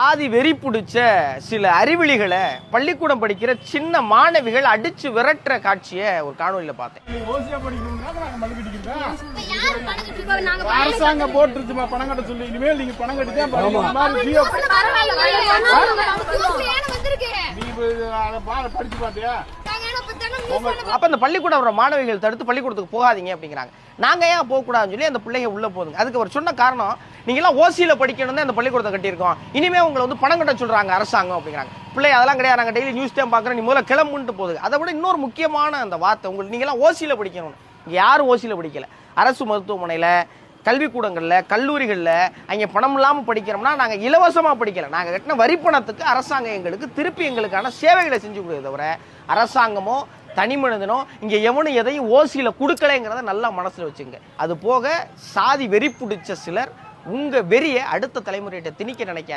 ஆதி வெறி பிடிச்ச சில அறிவிலிகளை பள்ளிக்கூடம் படிக்கிற சின்ன மாணவிகள் அடிச்சு விரட்டுற காட்சியை ஒரு காணொலியில பார்த்தேன். அரசாங்கம் போட்டுருச்சுமா பணம் கட்ட சொல்லி. இனிமேல் நீங்க பணம் கட்டி தான் படிக்கணும் இந்த மாதிரி ஜியோ கட்டல பரவாயில்ல. நமக்கு யோசனை ஏன்னு வந்திருக்கு? நீ இப்ப இது அதை பாரு படிச்சு பாத்தியா அப்ப இந்த பள்ளிக்கூடம் வர மாணவிகள் தடுத்து பள்ளிக்கூடத்துக்கு போகாதீங்க அப்படிங்கிறாங்க. நாங்க ஏன் போக கூடாதுன்னு சொல்லி அந்த பிள்ளைங்க உள்ள போகுதுங்க. அதுக்கு அவர் சொன்ன காரணம் நீங்க எல்லாம் ஓசியில படிக்கணும் தான் அந்த பள்ளிக்கூடத்தை கட்டியிருக்கோம். இனிமே உங்களை வந்து பணம் கட்ட சொல்றாங்க அரசாங்கம் அப்படிங்கிறாங்க. பிள்ளை அதெல்லாம் கிடையாது. நாங்க டெய்லி நியூஸ் டைம் பாக்குறோம் நீ முதல்ல கிளம்புன்ட்டு போகுது அதை விட இன்னொரு முக்கியமான அந்த வார்த்தை உங்களுக்கு நீங்க எல்லாம் ஓசியில படிக்கணும். இங்க யாரும் ஓசியில படிக்கல. அரசு மருத்துவமனையில கல்விக்கூடங்கள்ல கல்லூரிகள்ல அங்க பணம் இல்லாம படிக்கிறோம்னா நாங்க இலவசமா படிக்கல. நாங்க கட்டின வரி பணத்துக்கு அரசாங்கம் எங்களுக்கு திருப்பி எங்களுக்கான சேவைகளை செஞ்சு கொடுக்குது தவிர அரசாங்கமோ தனி மனிதனோ இங்க எவனும் எதையும் ஓசியில கொடுக்கலைங்கிறத நல்லா மனசுல வச்சுங்க. அது போக சாதி வெறி பிடிச்ச சிலர் உங்க வெறியை அடுத்த தலைமுறையிட்ட திணிக்க நினைக்காது